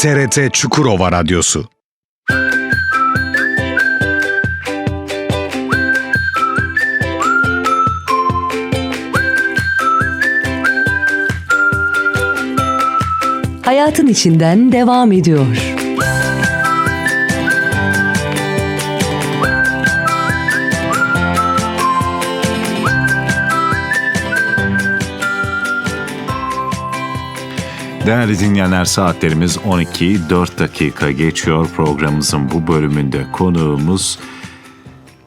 TRT Çukurova Radyosu Hayatın içinden devam ediyor. Değerli dinleyenler saatlerimiz 12 4 dakika geçiyor. Programımızın bu bölümünde konuğumuz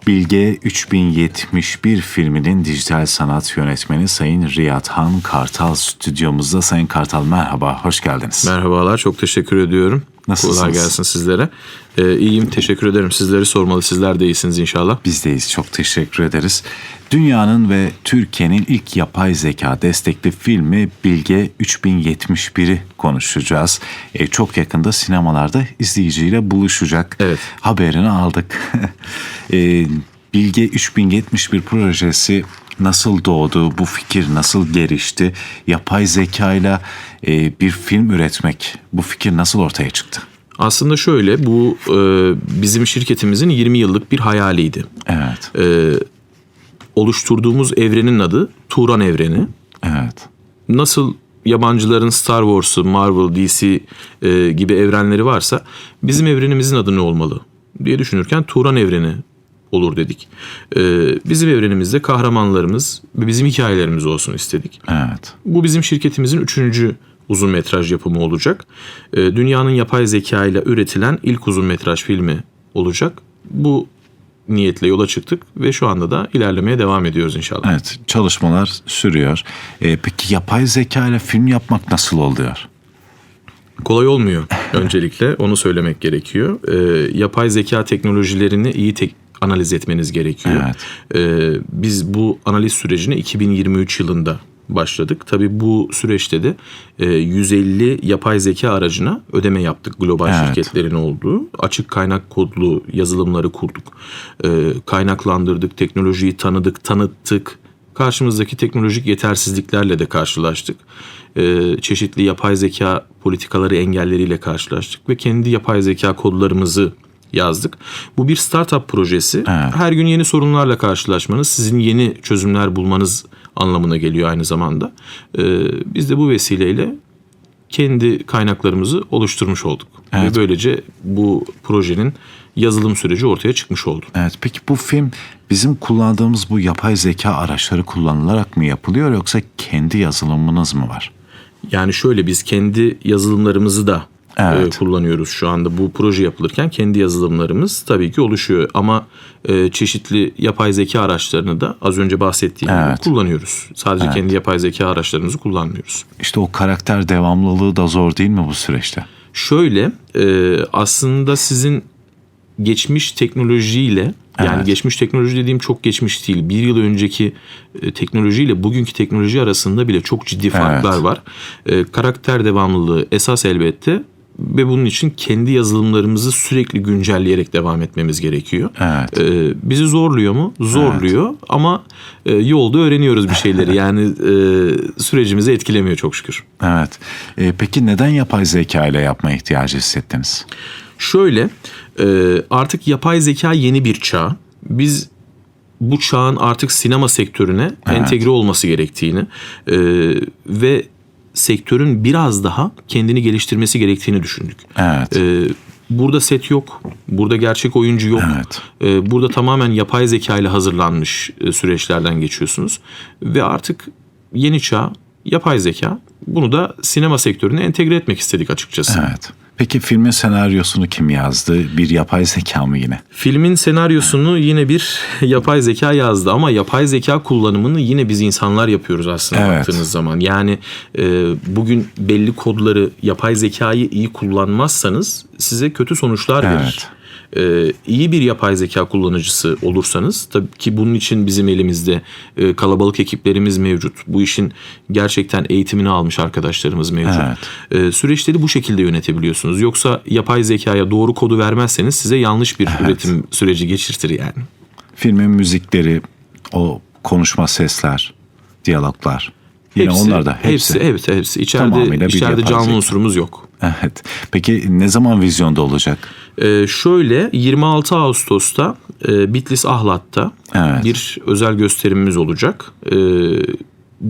Bilge 3071 filminin dijital sanat yönetmeni Sayın Riyadhan Kartal stüdyomuzda. Sayın Kartal merhaba, hoş geldiniz. Merhabalar, çok teşekkür ediyorum. Nasılsınız? Kolay gelsin sizlere. Ee, iyiyim, teşekkür ederim. Sizleri sormalı. Sizler de iyisiniz inşallah. Bizdeyiz, çok teşekkür ederiz. Dünyanın ve Türkiye'nin ilk yapay zeka destekli filmi Bilge 3071'i konuşacağız. E, çok yakında sinemalarda izleyiciyle buluşacak. Evet. Haberini aldık. e, Bilge 3071 projesi nasıl doğdu, bu fikir nasıl gelişti, yapay zekayla e, bir film üretmek, bu fikir nasıl ortaya çıktı? Aslında şöyle, bu e, bizim şirketimizin 20 yıllık bir hayaliydi. Evet, E, oluşturduğumuz evrenin adı Turan Evreni. evet, Nasıl yabancıların Star Wars'u, Marvel, DC e, gibi evrenleri varsa bizim evrenimizin adı ne olmalı diye düşünürken Turan Evreni olur dedik. E, bizim evrenimizde kahramanlarımız ve bizim hikayelerimiz olsun istedik. evet. Bu bizim şirketimizin üçüncü uzun metraj yapımı olacak. Ee, Dünyanın yapay zeka ile üretilen ilk uzun metraj filmi olacak. Bu niyetle yola çıktık ve şu anda da ilerlemeye devam ediyoruz inşallah. Evet, çalışmalar sürüyor. E, peki yapay zeka ile film yapmak nasıl oluyor? Kolay olmuyor öncelikle onu söylemek gerekiyor. Ee, yapay zeka teknolojilerini iyi tek analiz etmeniz gerekiyor. Evet. Ee, biz bu analiz sürecine 2023 yılında başladık. Tabii bu süreçte de e, 150 yapay zeka aracına ödeme yaptık global Evet. şirketlerin olduğu. Açık kaynak kodlu yazılımları kurduk. Ee, kaynaklandırdık, teknolojiyi tanıdık, tanıttık. Karşımızdaki teknolojik yetersizliklerle de karşılaştık. Ee, çeşitli yapay zeka politikaları engelleriyle karşılaştık ve kendi yapay zeka kodlarımızı yazdık. Bu bir startup projesi. Evet. Her gün yeni sorunlarla karşılaşmanız, sizin yeni çözümler bulmanız anlamına geliyor aynı zamanda. Ee, biz de bu vesileyle kendi kaynaklarımızı oluşturmuş olduk. Evet. Ve böylece bu projenin yazılım süreci ortaya çıkmış oldu. Evet, peki bu film bizim kullandığımız bu yapay zeka araçları kullanılarak mı yapılıyor yoksa kendi yazılımınız mı var? Yani şöyle biz kendi yazılımlarımızı da Evet. e, kullanıyoruz şu anda. Bu proje yapılırken kendi yazılımlarımız tabii ki oluşuyor ama e, çeşitli yapay zeka araçlarını da az önce bahsettiğim gibi Evet. kullanıyoruz. Sadece kendi yapay zeka araçlarımızı kullanmıyoruz. İşte o karakter devamlılığı da zor değil mi bu süreçte? Şöyle e, aslında sizin geçmiş teknolojiyle yani Evet. geçmiş teknoloji dediğim çok geçmiş değil. Bir yıl önceki e, teknolojiyle bugünkü teknoloji arasında bile çok ciddi farklar Evet. var. E, karakter devamlılığı esas elbette ve bunun için kendi yazılımlarımızı sürekli güncelleyerek devam etmemiz gerekiyor. Evet. E, bizi zorluyor mu? Zorluyor ama e, yolda öğreniyoruz bir şeyleri. Yani e, sürecimizi etkilemiyor çok şükür. Evet. E, peki neden yapay zeka ile yapmaya ihtiyacı hissettiniz? Şöyle e, artık yapay zeka yeni bir çağ. Biz bu çağın artık sinema sektörüne entegre olması gerektiğini e, ve sektörün biraz daha kendini geliştirmesi gerektiğini düşündük. Evet. E, burada set yok, burada gerçek oyuncu yok. Evet. E, burada tamamen yapay zeka ile hazırlanmış e, süreçlerden geçiyorsunuz ve artık yeni çağ yapay zeka. Bunu da sinema sektörüne entegre etmek istedik açıkçası. Evet. Peki filmin senaryosunu kim yazdı? Bir yapay zeka mı yine? Filmin senaryosunu yine bir yapay zeka yazdı ama yapay zeka kullanımını yine biz insanlar yapıyoruz aslında Evet. baktığınız zaman. Yani e, bugün belli kodları yapay zekayı iyi kullanmazsanız size kötü sonuçlar Evet. verir. E, iyi bir yapay zeka kullanıcısı olursanız tabii ki bunun için bizim elimizde e, kalabalık ekiplerimiz mevcut. Bu işin gerçekten eğitimini almış arkadaşlarımız mevcut. Evet. E, süreçleri bu şekilde yönetebiliyorsunuz. Yoksa yapay zekaya doğru kodu vermezseniz size yanlış bir üretim süreci geçirtir yani. Filmin müzikleri, o konuşma sesler, diyaloglar. Yine onlar da hepsi. hepsi evet hepsi Tamamıyla içeride bir içeride yapay canlı zeka. unsurumuz yok. Evet. Peki ne zaman vizyonda olacak? Ee, şöyle 26 Ağustos'ta e, Bitlis Ahlat'ta Evet. bir özel gösterimimiz olacak. Ee,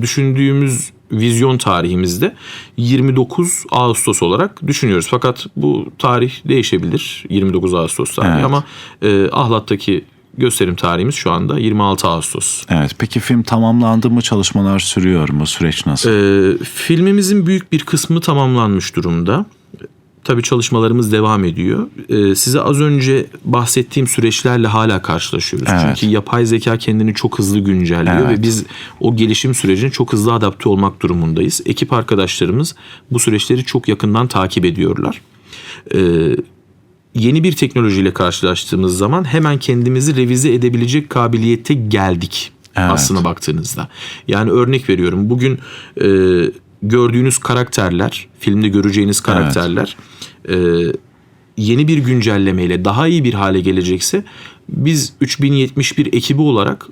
düşündüğümüz vizyon tarihimizde 29 Ağustos olarak düşünüyoruz. Fakat bu tarih değişebilir 29 Ağustos tarihi Evet. ama e, Ahlat'taki gösterim tarihimiz şu anda 26 Ağustos. Evet. Peki film tamamlandı mı? Çalışmalar sürüyor mu? Süreç nasıl? Ee, filmimizin büyük bir kısmı tamamlanmış durumda. Tabii çalışmalarımız devam ediyor. Ee, size az önce bahsettiğim süreçlerle hala karşılaşıyoruz. Evet. Çünkü yapay zeka kendini çok hızlı güncelliyor Evet. ve biz o gelişim sürecine çok hızlı adapte olmak durumundayız. Ekip arkadaşlarımız bu süreçleri çok yakından takip ediyorlar. Ee, yeni bir teknolojiyle karşılaştığımız zaman hemen kendimizi revize edebilecek kabiliyete geldik Evet. aslına baktığınızda. Yani örnek veriyorum bugün e, gördüğünüz karakterler, filmde göreceğiniz karakterler e, yeni bir güncellemeyle daha iyi bir hale gelecekse biz 3071 ekibi olarak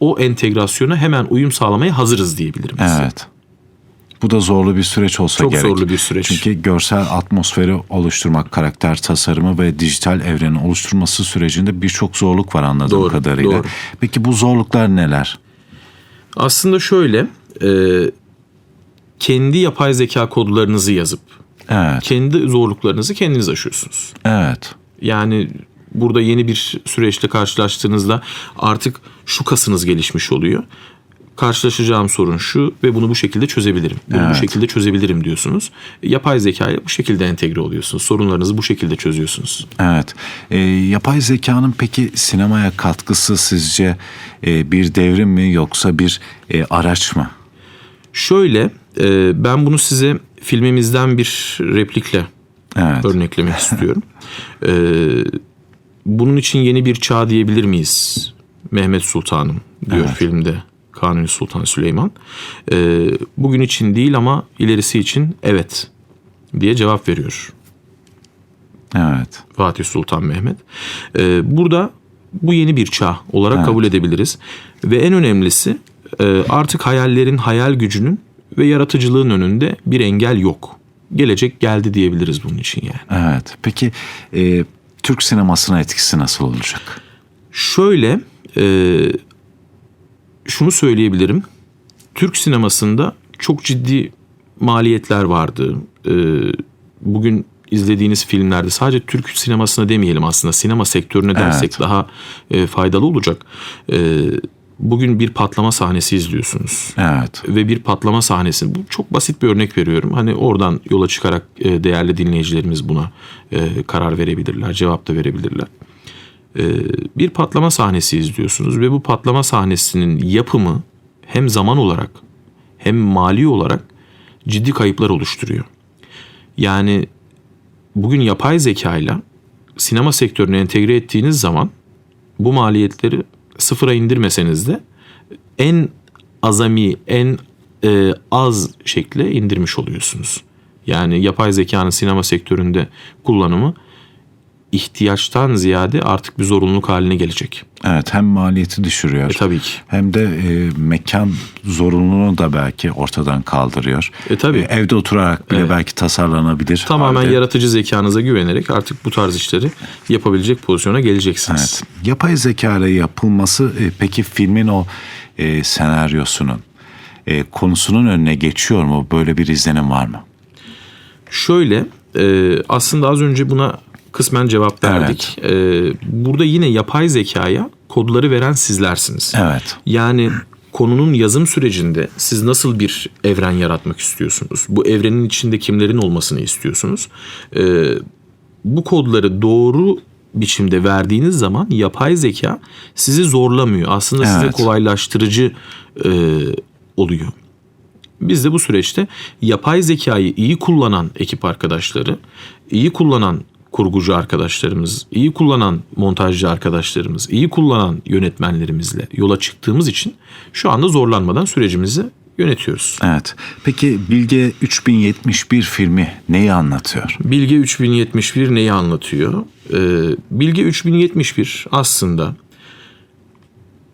o entegrasyona hemen uyum sağlamaya hazırız diyebilirim size. Bu da zorlu bir süreç olsa Çok gerek. zorlu bir süreç. Çünkü görsel atmosferi oluşturmak, karakter tasarımı ve dijital evrenin oluşturması sürecinde birçok zorluk var anladığım Doğru, kadarıyla. doğru. Peki bu zorluklar neler? Aslında şöyle e, kendi yapay zeka kodlarınızı yazıp Evet. kendi zorluklarınızı kendiniz aşıyorsunuz. Evet. Yani burada yeni bir süreçle karşılaştığınızda artık şu kasınız gelişmiş oluyor. Karşılaşacağım sorun şu ve bunu bu şekilde çözebilirim. Bunu bu Evet. şekilde çözebilirim diyorsunuz. Yapay zekaya bu şekilde entegre oluyorsunuz. Sorunlarınızı bu şekilde çözüyorsunuz. Evet. Ee, yapay zekanın peki sinemaya katkısı sizce e, bir devrim mi yoksa bir e, araç mı? Şöyle e, ben bunu size filmimizden bir replikle Evet. örneklemek istiyorum. E, bunun için yeni bir çağ diyebilir miyiz? Mehmet Sultanım diyor Evet. filmde Kanuni Sultan Süleyman. E, bugün için değil ama ilerisi için evet diye cevap veriyor Evet. Fatih Sultan Mehmet. E, burada bu yeni bir çağ olarak Evet. kabul edebiliriz. Ve en önemlisi e, artık hayallerin, hayal gücünün ve yaratıcılığın önünde bir engel yok. Gelecek geldi diyebiliriz bunun için yani. Evet. Peki e, Türk sinemasına etkisi nasıl olacak? Şöyle e, şunu söyleyebilirim. Türk sinemasında çok ciddi maliyetler vardı. E, bugün izlediğiniz filmlerde sadece Türk sinemasına demeyelim aslında sinema sektörüne dersek Evet. daha e, faydalı olacak. E, bugün bir patlama sahnesi izliyorsunuz Evet. ve bir patlama sahnesi. Bu çok basit bir örnek veriyorum. Hani oradan yola çıkarak e, değerli dinleyicilerimiz buna e, karar verebilirler, cevap da verebilirler. E, bir patlama sahnesi izliyorsunuz ve bu patlama sahnesinin yapımı hem zaman olarak hem mali olarak ciddi kayıplar oluşturuyor. Yani bugün yapay zekayla sinema sektörüne entegre ettiğiniz zaman bu maliyetleri sıfıra indirmeseniz de en azami, en e, az şekle indirmiş oluyorsunuz. Yani yapay zekanın sinema sektöründe kullanımı ihtiyaçtan ziyade artık bir zorunluluk haline gelecek. Evet hem maliyeti düşürüyor. E tabii ki. Hem de e, mekan zorunluluğunu da belki ortadan kaldırıyor. E tabii. E, evde oturarak bile belki tasarlanabilir. Tamamen halde. yaratıcı zekanıza güvenerek artık bu tarz işleri yapabilecek pozisyona geleceksiniz. Evet. Yapay zeka ile yapılması e, peki filmin o e, senaryosunun e, konusunun önüne geçiyor mu? Böyle bir izlenim var mı? Şöyle e, aslında az önce buna kısmen cevap verdik. E, burada yine yapay zekaya kodları veren sizlersiniz. Evet. Yani konunun yazım sürecinde siz nasıl bir evren yaratmak istiyorsunuz? Bu evrenin içinde kimlerin olmasını istiyorsunuz? Ee, bu kodları doğru biçimde verdiğiniz zaman yapay zeka sizi zorlamıyor. Aslında size Evet. kolaylaştırıcı e, oluyor. Biz de bu süreçte yapay zekayı iyi kullanan ekip arkadaşları, iyi kullanan kurgucu arkadaşlarımız, iyi kullanan montajcı arkadaşlarımız, iyi kullanan yönetmenlerimizle yola çıktığımız için şu anda zorlanmadan sürecimizi yönetiyoruz. Evet. Peki Bilge 3071 filmi neyi anlatıyor? Bilge 3071 neyi anlatıyor? Ee, Bilge 3071 aslında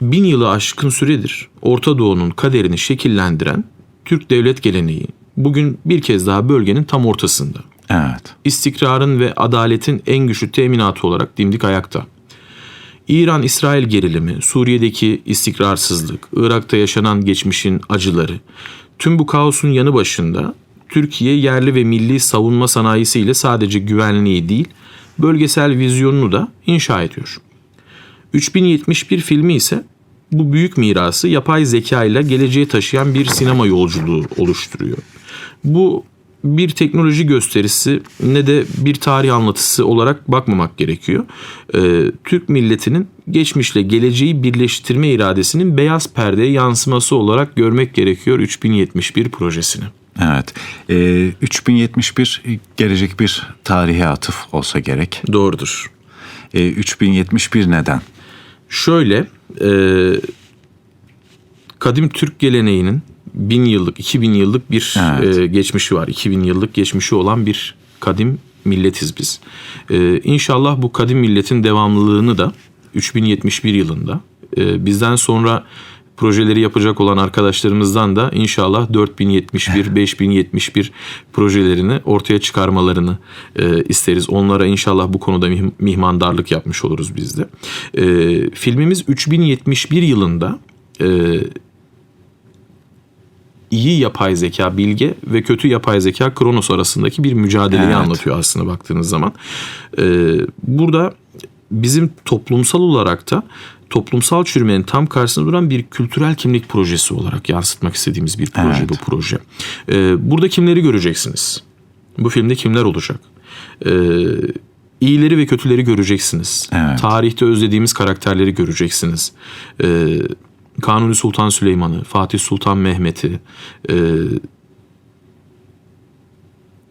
bin yılı aşkın süredir Orta Doğu'nun kaderini şekillendiren Türk devlet geleneği bugün bir kez daha bölgenin tam ortasında. Evet. İstikrarın ve adaletin en güçlü teminatı olarak dimdik ayakta. İran-İsrail gerilimi, Suriye'deki istikrarsızlık, Irak'ta yaşanan geçmişin acıları, tüm bu kaosun yanı başında Türkiye yerli ve milli savunma sanayisiyle sadece güvenliği değil, bölgesel vizyonunu da inşa ediyor. 3071 filmi ise bu büyük mirası yapay zeka ile geleceğe taşıyan bir sinema yolculuğu oluşturuyor. Bu bir teknoloji gösterisi ne de bir tarih anlatısı olarak bakmamak gerekiyor. Ee, Türk milletinin geçmişle geleceği birleştirme iradesinin beyaz perdeye yansıması olarak görmek gerekiyor 3071 projesini. Evet. Ee, 3071 gelecek bir tarihe atıf olsa gerek. Doğrudur. Ee, 3071 neden? Şöyle, e, kadim Türk geleneğinin bin yıllık, 2000 yıllık bir Evet. e, geçmişi var. 2000 yıllık geçmişi olan bir kadim milletiz biz. E, inşallah bu kadim milletin devamlılığını da 3071 yılında e, bizden sonra projeleri yapacak olan arkadaşlarımızdan da inşallah 4071, 5071 projelerini ortaya çıkarmalarını e, isteriz. Onlara inşallah bu konuda mih- mihmandarlık yapmış oluruz biz de. E, filmimiz 3071 yılında e, iyi yapay zeka bilge ve kötü yapay zeka Kronos arasındaki bir mücadeleyi Evet. anlatıyor aslında baktığınız zaman. Ee, burada bizim toplumsal olarak da toplumsal çürümenin tam karşısında duran bir kültürel kimlik projesi olarak yansıtmak istediğimiz bir proje Evet. bu proje. Ee, burada kimleri göreceksiniz? Bu filmde kimler olacak? Ee, iyileri ve kötüleri göreceksiniz. Evet. Tarihte özlediğimiz karakterleri göreceksiniz. Ee, Kanuni Sultan Süleyman'ı, Fatih Sultan Mehmet'i, e,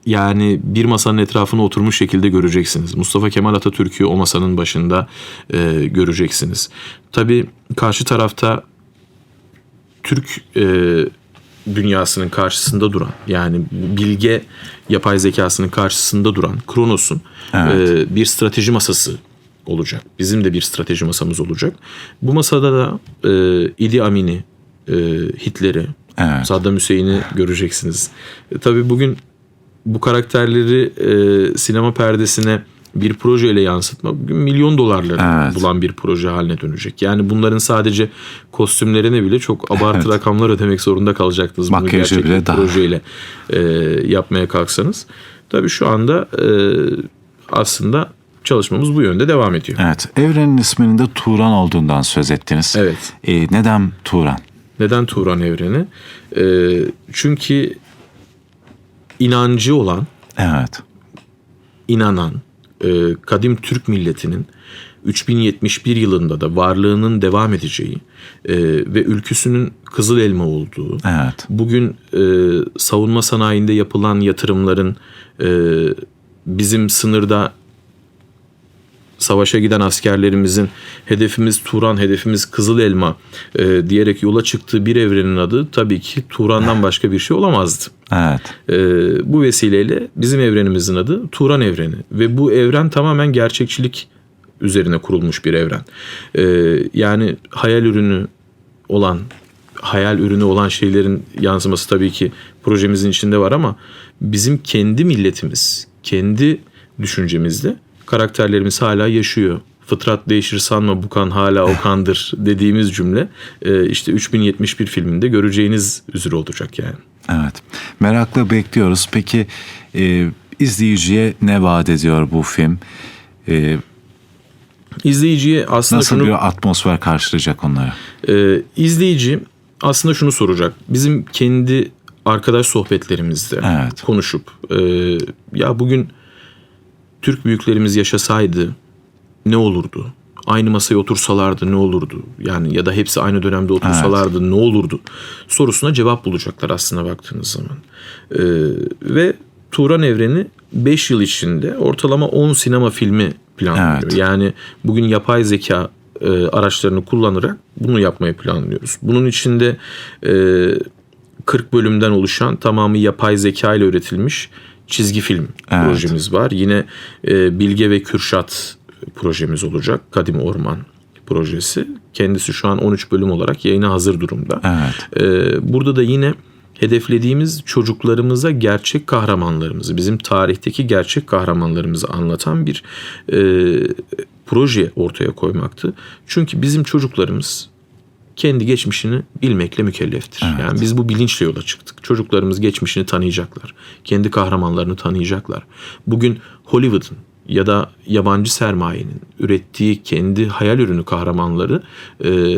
yani bir masanın etrafına oturmuş şekilde göreceksiniz. Mustafa Kemal Atatürk'ü o masanın başında e, göreceksiniz. Tabii karşı tarafta Türk e, dünyasının karşısında duran yani bilge yapay zekasının karşısında duran Kronos'un e, bir strateji masası olacak. Bizim de bir strateji masamız olacak. Bu masada da e, Idi Amin'i, e, Hitler'i, Evet. Saddam Hüseyin'i göreceksiniz. E, tabii bugün bu karakterleri e, sinema perdesine bir projeyle yansıtmak bugün milyon dolarları Evet. bulan bir proje haline dönecek. Yani bunların sadece kostümlerine bile çok abartı Evet. rakamlar ödemek zorunda kalacaktınız. bunu Makyajı gerçek bile bir daha. projeyle e, yapmaya kalksanız. Tabii şu anda e, aslında çalışmamız bu yönde devam ediyor. Evet. Evrenin isminin de Turan olduğundan söz ettiniz. Evet. Ee, neden Turan? Neden Turan evreni? E, çünkü inancı olan Evet. inanan e, kadim Türk milletinin 3071 yılında da varlığının devam edeceği e, ve ülküsünün kızıl elma olduğu, Evet. bugün e, savunma sanayinde yapılan yatırımların e, bizim sınırda savaşa giden askerlerimizin hedefimiz Turan, hedefimiz Kızıl Elma e, diyerek yola çıktığı bir evrenin adı tabii ki Turan'dan başka bir şey olamazdı. Evet. Ee, bu vesileyle bizim evrenimizin adı Turan evreni ve bu evren tamamen gerçekçilik üzerine kurulmuş bir evren. Ee, yani hayal ürünü olan hayal ürünü olan şeylerin yansıması tabii ki projemizin içinde var ama bizim kendi milletimiz, kendi düşüncemizde karakterlerimiz hala yaşıyor. Fıtrat değişir sanma bu kan hala o kandır dediğimiz cümle e, işte 3071 filminde göreceğiniz üzere olacak yani. Evet. Merakla bekliyoruz. Peki e, izleyiciye ne vaat ediyor bu film? E, İzleyiciye aslında nasıl şunu bir atmosfer karşılayacak onları? Ee, izleyici aslında şunu soracak. Bizim kendi arkadaş sohbetlerimizde Evet. konuşup e, ya bugün Türk büyüklerimiz yaşasaydı ne olurdu? Aynı masaya otursalardı ne olurdu? Yani ya da hepsi aynı dönemde otursalardı ne olurdu? Sorusuna cevap bulacaklar aslında baktığınız zaman. Ee, ve Turan Evreni 5 yıl içinde ortalama 10 sinema filmi planlıyor. Evet. Yani bugün yapay zeka e, araçlarını kullanarak bunu yapmayı planlıyoruz. Bunun içinde e, 40 bölümden oluşan tamamı yapay zeka ile üretilmiş çizgi film Evet. projemiz var. Yine e, Bilge ve Kürşat projemiz olacak. Kadim Orman projesi. Kendisi şu an 13 bölüm olarak yayına hazır durumda. Evet. Ee, burada da yine hedeflediğimiz çocuklarımıza gerçek kahramanlarımızı, bizim tarihteki gerçek kahramanlarımızı anlatan bir e, proje ortaya koymaktı. Çünkü bizim çocuklarımız kendi geçmişini bilmekle mükelleftir. Yani biz bu bilinçle yola çıktık. Çocuklarımız geçmişini tanıyacaklar. Kendi kahramanlarını tanıyacaklar. Bugün Hollywood'un ya da yabancı sermayenin ürettiği kendi hayal ürünü kahramanları e,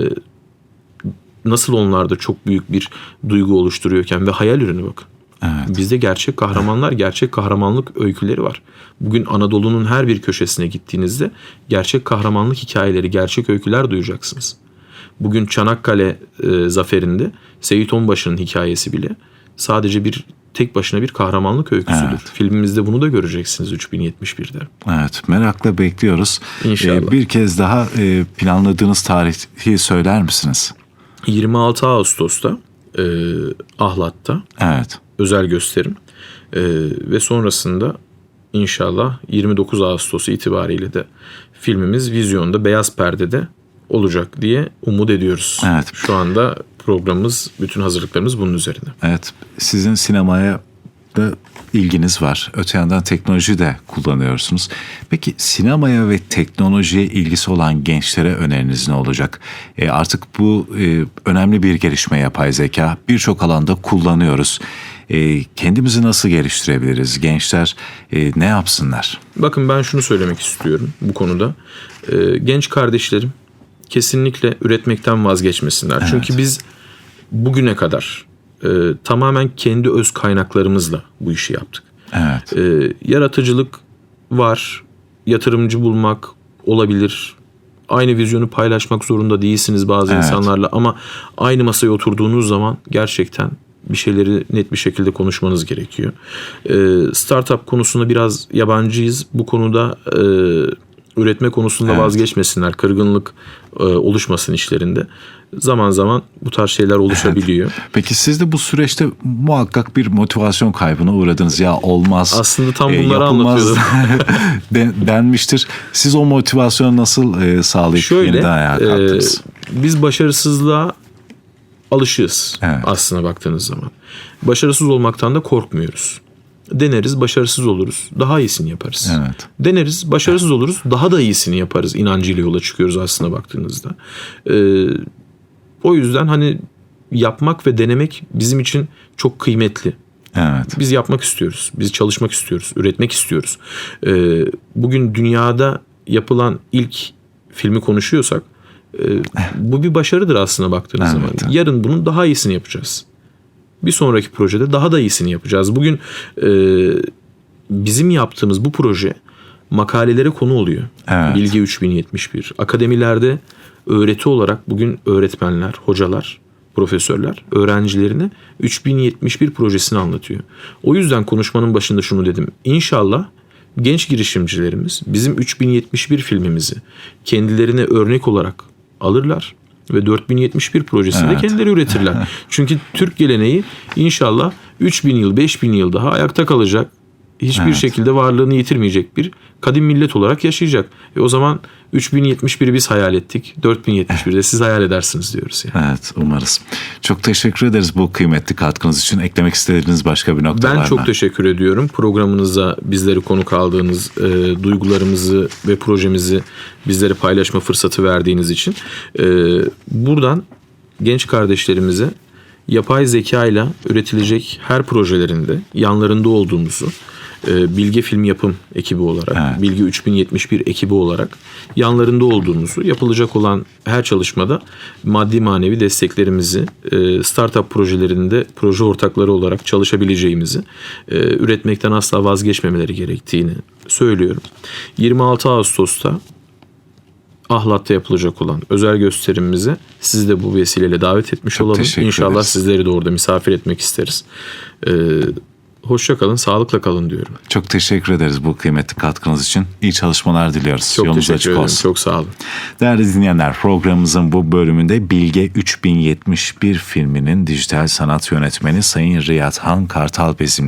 nasıl onlarda çok büyük bir duygu oluşturuyorken ve hayal ürünü bakın. Bizde gerçek kahramanlar, gerçek kahramanlık öyküleri var. Bugün Anadolu'nun her bir köşesine gittiğinizde gerçek kahramanlık hikayeleri, gerçek öyküler duyacaksınız. Bugün Çanakkale e, zaferinde Seyit Onbaşı'nın hikayesi bile sadece bir tek başına bir kahramanlık öyküsüdür. Filmimizde bunu da göreceksiniz 3071'de. Evet, merakla bekliyoruz. İnşallah. Ee, bir kez daha e, planladığınız tarihi söyler misiniz? 26 Ağustos'ta e, Ahlat'ta Evet. özel gösterim E, ve sonrasında inşallah 29 Ağustos itibariyle de filmimiz vizyonda beyaz perdede olacak diye umut ediyoruz. Evet. Şu anda programımız, bütün hazırlıklarımız bunun üzerine. Evet, sizin sinemaya da ilginiz var. Öte yandan teknoloji de kullanıyorsunuz. Peki sinemaya ve teknolojiye ilgisi olan gençlere öneriniz ne olacak? E, artık bu e, önemli bir gelişme yapay zeka. Birçok alanda kullanıyoruz. E, kendimizi nasıl geliştirebiliriz? Gençler e, ne yapsınlar? Bakın ben şunu söylemek istiyorum bu konuda. Ee, genç kardeşlerim kesinlikle üretmekten vazgeçmesinler. Çünkü biz bugüne kadar e, tamamen kendi öz kaynaklarımızla bu işi yaptık. Evet. Ee, yaratıcılık var, yatırımcı bulmak olabilir. Aynı vizyonu paylaşmak zorunda değilsiniz bazı Evet. insanlarla ama aynı masaya oturduğunuz zaman gerçekten bir şeyleri net bir şekilde konuşmanız gerekiyor. Ee, startup konusunda biraz yabancıyız. Bu konuda e, üretme konusunda Evet. vazgeçmesinler. Kırgınlık e, oluşmasın işlerinde. Zaman zaman bu tarz şeyler oluşabiliyor. Peki siz de bu süreçte muhakkak bir motivasyon kaybına uğradınız. Ya olmaz. Aslında tam e, bunları yapılmaz anlatıyordum. den- denmiştir. Siz o motivasyonu nasıl e, sağlayıp Şöyle yeniden ayağa e, kalktınız? biz başarısızlığa alışığız Evet. aslına baktığınız zaman. Başarısız olmaktan da korkmuyoruz. Deneriz, başarısız oluruz. Daha iyisini yaparız. Evet. Deneriz, başarısız oluruz. Daha da iyisini yaparız. inancıyla yola çıkıyoruz aslına baktığınızda. Ee, o yüzden hani yapmak ve denemek bizim için çok kıymetli. Evet. Biz yapmak istiyoruz. Biz çalışmak istiyoruz. Üretmek istiyoruz. Ee, bugün dünyada yapılan ilk filmi konuşuyorsak e, bu bir başarıdır aslına baktığınız Evet. zaman. Yarın bunun daha iyisini yapacağız. Bir sonraki projede daha da iyisini yapacağız. Bugün e, bizim yaptığımız bu proje makalelere konu oluyor. Evet. Bilgi 3071. Akademilerde öğreti olarak bugün öğretmenler, hocalar, profesörler öğrencilerine 3071 projesini anlatıyor. O yüzden konuşmanın başında şunu dedim. İnşallah genç girişimcilerimiz bizim 3071 filmimizi kendilerine örnek olarak alırlar ve 4071 projesini de Evet. kendileri üretirler. Çünkü Türk geleneği inşallah 3000 yıl 5000 yıl daha ayakta kalacak. Hiçbir Evet. şekilde varlığını yitirmeyecek bir kadim millet olarak yaşayacak. E o zaman 3071'i biz hayal ettik. 4071'i de siz hayal edersiniz diyoruz yani. Evet umarız. Çok teşekkür ederiz bu kıymetli katkınız için. Eklemek istediğiniz başka bir nokta var Ben mı? çok teşekkür ediyorum. Programınıza bizleri konuk aldığınız, e, duygularımızı ve projemizi bizlere paylaşma fırsatı verdiğiniz için. E, buradan genç kardeşlerimize yapay zeka ile üretilecek her projelerinde yanlarında olduğumuzu Bilge Film Yapım ekibi olarak, Evet. Bilge 3071 ekibi olarak yanlarında olduğumuzu, yapılacak olan her çalışmada maddi manevi desteklerimizi, e, startup projelerinde proje ortakları olarak çalışabileceğimizi, e, üretmekten asla vazgeçmemeleri gerektiğini söylüyorum. 26 Ağustos'ta Ahlat'ta yapılacak olan özel gösterimimize sizi de bu vesileyle davet etmiş Çok olalım. İnşallah ederiz. sizleri de orada misafir etmek isteriz. Ee, hoşça kalın, sağlıkla kalın diyorum. Çok teşekkür ederiz bu kıymetli katkınız için. İyi çalışmalar diliyoruz. Çok Yolunuz teşekkür açık ederim. olsun. Çok sağ olun. Değerli dinleyenler programımızın bu bölümünde Bilge 3071 filminin dijital sanat yönetmeni Sayın Riyad Han Kartal bizimle.